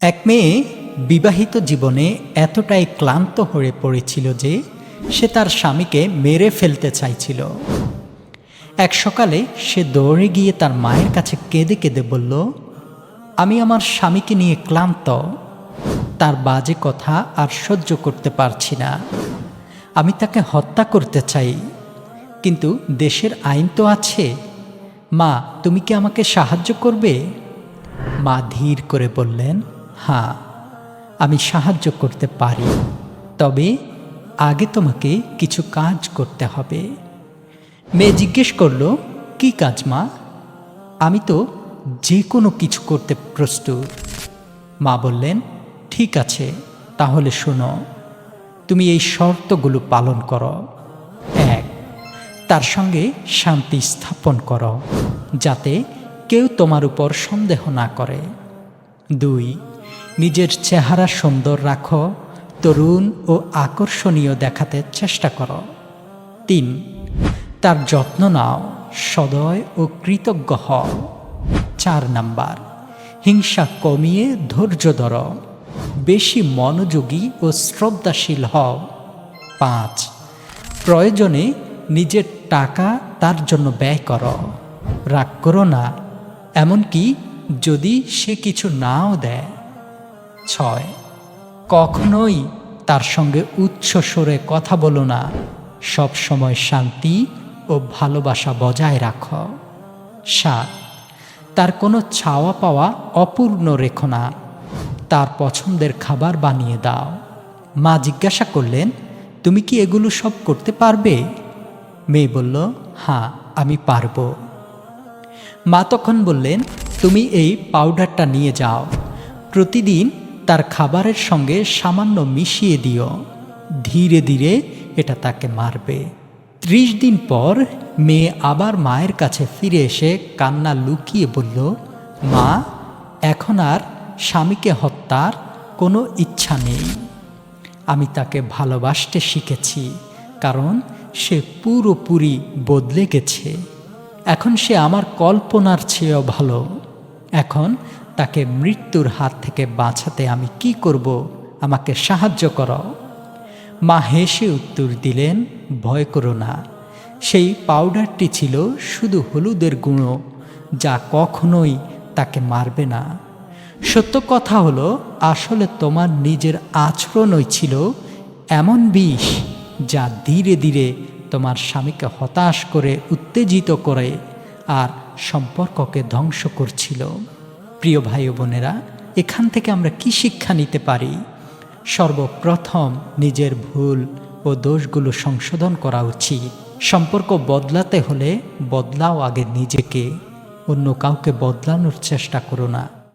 এক মেয়ে বিবাহিত জীবনে এতটাই ক্লান্ত হয়ে পড়েছিল যে সে তার স্বামীকে মেরে ফেলতে চাইছিল। এক সকালে সে দৌড়ে গিয়ে তার মায়ের কাছে কেঁদে কেঁদে বলল, আমি আমার স্বামীকে নিয়ে ক্লান্ত। তার বাজে কথা আর সহ্য করতে পারছি না। আমি তাকে হত্যা করতে চাই। কিন্তু দেশের আইন তো আছে। মা, তুমি কি আমাকে সাহায্য করবে? মা ধীর করে বললেন হ্যাঁ আমি সাহায্য করতে পারি। তবে আগে তোমাকে কিছু কাজ করতে হবে। মেয়ে জিজ্ঞেস করল, কি কাজ মা? আমি তো যে কোনো কিছু করতে প্রস্তুত। মা বললেন, ঠিক আছে, তাহলে শোনো। তুমি এই শর্তগুলো পালন করো। এক, তার সঙ্গে শান্তি স্থাপন করো, যাতে কেউ তোমার উপর সন্দেহ না করে। দুই নিজের চেহারা সুন্দর রাখো, তরুণ ও আকর্ষণীয় দেখাতে চেষ্টা করো। তিন, তার যত্ন নাও, সদয় ও কৃতজ্ঞ হও। চার নাম্বার, হিংসা কমিয়ে ধৈর্য ধর, বেশি মনোযোগী ও শ্রদ্ধাশীল হও। পাঁচ, প্রয়োজনে নিজের টাকা তার জন্য ব্যয় করো। রাগ করো না, এমনকি যদি সে কিছু নাও দেয় ছয়। কখনোই তার সঙ্গে উচ্চ স্বরে কথা বলো না। সব সময় শান্তি ও ভালোবাসা বজায় রাখো। সাত। তার কোনো ছাওয়া পাওয়া অপূর্ণ রেখো না। তার পছন্দের খাবার বানিয়ে দাও। মা জিজ্ঞাসা করলেন, তুমি কি এগুলো সব করতে পারবে? মেয়ে বলল হ্যাঁ আমি পারব। মা তখন বললেন, তুমি এই পাউডারটা নিয়ে যাও। প্রতিদিন তার খাবারের সঙ্গে সামান্য মিশিয়ে দিও। ধীরে ধীরে এটা তাকে মারবে। ত্রিশ দিন পর মেয়ে আবার মায়ের কাছে ফিরে এসে কান্না লুকিয়ে বলল, মা, এখন আর স্বামীকে হত্যার কোনো ইচ্ছা নেই। আমি তাকে ভালোবাসতে শিখেছি, কারণ সে পুরোপুরি বদলে গেছে। এখন সে আমার কল্পনার চেয়েও ভালো। এখন তাকে মৃত্যুর হাত থেকে বাঁচাতে আমি কি করব? আমাকে সাহায্য করো। মা হেসে উত্তর দিলেন, ভয় করো না। সেই পাউডারটি ছিল শুধু হলুদের গুঁড়ো, যা কখনোই তাকে মারবে না। সত্য কথা হলো, আসলে তোমার নিজের আচরণই ছিল এমন বিষ, যা ধীরে ধীরে তোমার স্বামীকে হতাশ করে, উত্তেজিত করে, আর সম্পর্ককে ধ্বংস করছিল। প্রিয় ভাই বোনেরা, এখান থেকে আমরা কি শিক্ষা নিতে পারি? সর্বপ্রথম নিজের ভুল ও দোষগুলো সংশোধন করা উচিত। সম্পর্ক বদলাতে হলে বদলাও আগে নিজেকে, অন্য কাউকে বদলানোর চেষ্টা করো না।